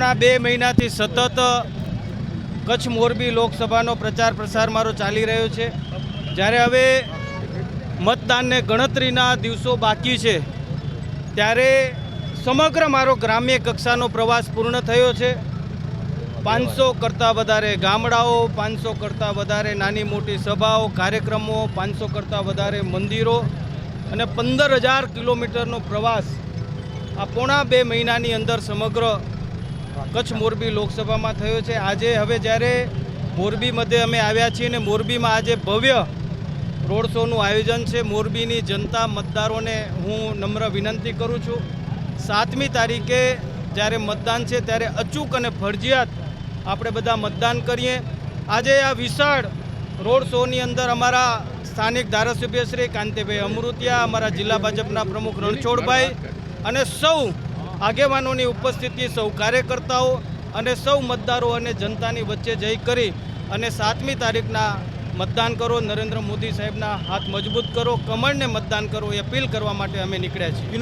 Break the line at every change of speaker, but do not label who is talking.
પોણા બે મહિનાથી સતત કચ્છ મોરબી લોકસભાનો પ્રચાર પ્રસાર મારો ચાલી રહ્યો છે. જ્યારે હવે મતદાનને ગણતરીના દિવસો બાકી છે, ત્યારે સમગ્ર મારો ગ્રામ્ય કક્ષાનો પ્રવાસ પૂર્ણ થયો છે. પાંચસો કરતાં વધારે ગામડાઓ, પાંચસો કરતાં વધારે નાની મોટી સભાઓ, કાર્યક્રમો, પાંચસો કરતાં વધારે મંદિરો અને પંદર હજાર કિલોમીટરનો પ્રવાસ આ પોણા બે મહિનાની અંદર સમગ્ર કચ્છ મોરબી લોકસભામાં થયો છે. આજે હવે જ્યારે મોરબી મધ્ય અમે આવ્યા છીએ અને મોરબીમાં આજે ભવ્ય રોડ શોનું આયોજન છે. મોરબીની જનતા મતદારોને હું નમ્ર વિનંતી કરું છું. સાતમી તારીખે જ્યારે મતદાન છે ત્યારે અચૂક અને ફરજિયાત આપણે બધા મતદાન કરીએ. આજે આ વિશાળ રોડ શોની અંદર અમારા સ્થાનિક ધારાસભ્ય શ્રી કાંતિભાઈ અમૃતિયા, અમારા જિલ્લા ભાજપના પ્રમુખ રણછોડભાઈ અને સૌ આગેવાનોની ઉપસ્થિતિ સૌ કાર્યકર્તાઓ અને સૌ મતદારો અને જનતાની વચ્ચે જઈ કરી અને સાતમી તારીખના મતદાન કરો. નરેન્દ્ર મોદી સાહેબના હાથ મજબૂત કરો. કમળને મતદાન કરો એ અપીલ કરવા માટે અમે નીકળ્યા છીએ.